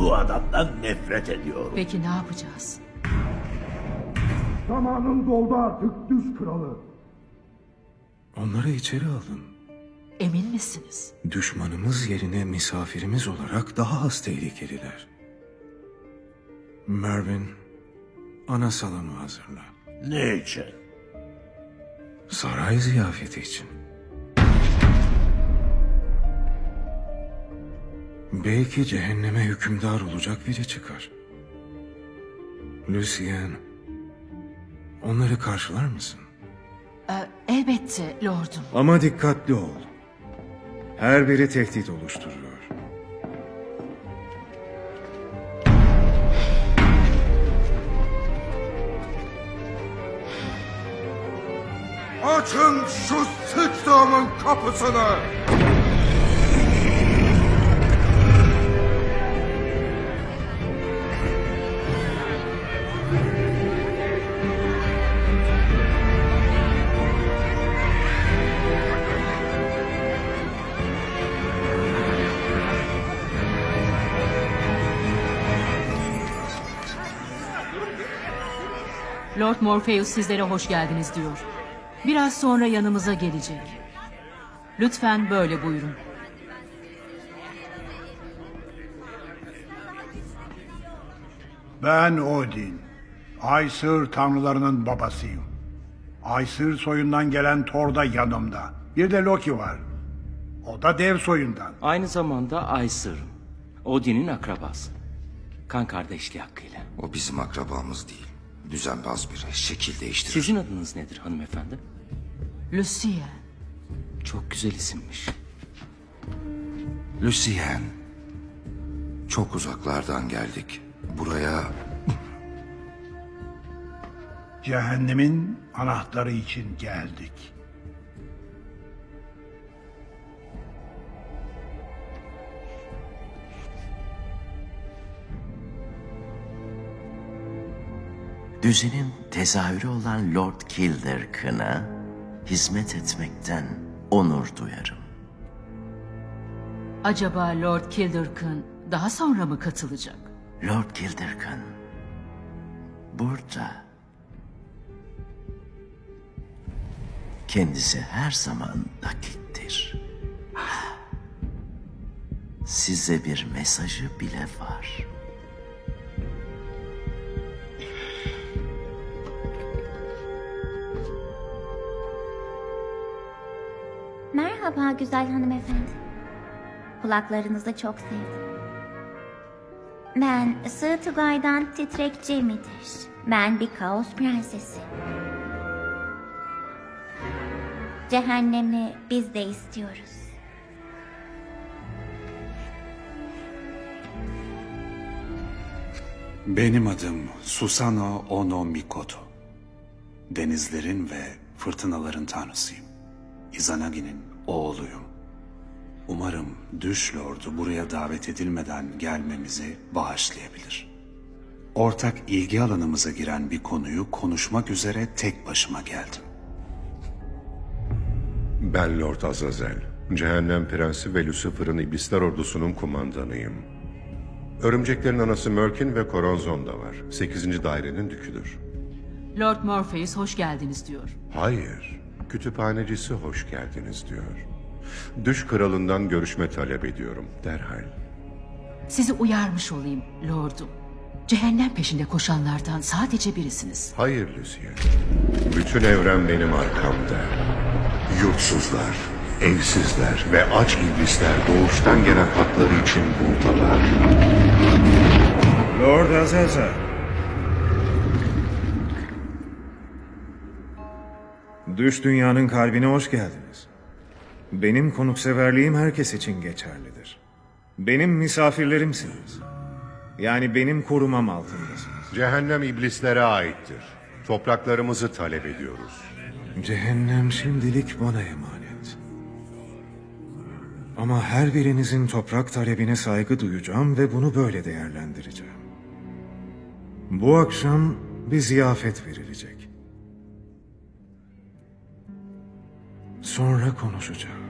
Bu adamdan nefret ediyorum. Peki ne yapacağız? Zamanın doldu artık düz kralı. Onları içeri alın. Emin misiniz? Düşmanımız yerine misafirimiz olarak daha az tehlikeliler. Mervin, ana salonu hazırla. Ne için? Saray ziyafeti için. Belki cehenneme hükümdar olacak biri çıkar. Lucien, onları karşılar mısın? Ee, elbette lordum. Ama dikkatli ol. Her biri tehdit oluşturuyor. Açın şu sıçtığımın kapısını. Lord Morpheus sizlere hoş geldiniz diyor. Biraz sonra yanımıza gelecek. Lütfen böyle buyurun. Ben Odin. Aysır tanrılarının babasıyım. Aysır soyundan gelen Thor da yanımda. Bir de Loki var. O da dev soyundan. Aynı zamanda Aysır, Odin'in akrabası. Kan kardeşliği hakkıyla. O bizim akrabamız değil. Düzenbaz biri. Şekil değiştirir. Sizin adınız nedir hanımefendi? Lucien. Çok güzel isimmiş. Lucien. Çok uzaklardan geldik. Buraya Cehennemin anahtarı için geldik. Düzenin tezahürü olan Lord Kilderkin'a hizmet etmekten onur duyarım. Acaba Lord Kilderkin daha sonra mı katılacak? Lord Kilderkin, burada. Kendisi her zaman nakittir. Size bir mesajı bile var. Merhaba güzel hanımefendi. Kulaklarınızı çok sevdim. Ben Sığ Tugay'dan Titrek Cem'idir. Ben bir kaos prensesi. Cehennemi biz de istiyoruz. Benim adım Susano Ono Mikoto. Denizlerin ve fırtınaların tanrısıyım. Izanagi'nin oğluyum. Umarım Düş Lord'u buraya davet edilmeden gelmemizi bağışlayabilir. Ortak ilgi alanımıza giren bir konuyu konuşmak üzere tek başıma geldim. Ben Lord Azazel. Cehennem Prensi ve Lucifer'ın iblisler ordusunun kumandanıyım. Örümceklerin anası Mörkin ve Koronzon da var. 8. dairenin düküdür. Lord Morpheus hoş geldiniz diyor. Hayır, kütüphanecisi hoş geldiniz diyor. Düş kralından görüşme talep ediyorum derhal. Sizi uyarmış olayım lordum. Cehennem peşinde koşanlardan sadece birisiniz. Hayır Lucien. Bütün evren benim arkamda. Yurtsuzlar, evsizler ve aç iblisler doğuştan gelen hakları için buradalar. Lord Azazel. Düş dünyanın kalbine hoş geldiniz. Benim konukseverliğim herkes için geçerlidir. Benim misafirlerimsiniz. Yani benim korumam altındasınız. Cehennem iblislere aittir. Topraklarımızı talep ediyoruz. Cehennem şimdilik bana emanet. Ama her birinizin toprak talebine saygı duyacağım ve bunu böyle değerlendireceğim. Bu akşam bir ziyafet verilecek. Sonra konuşacağız.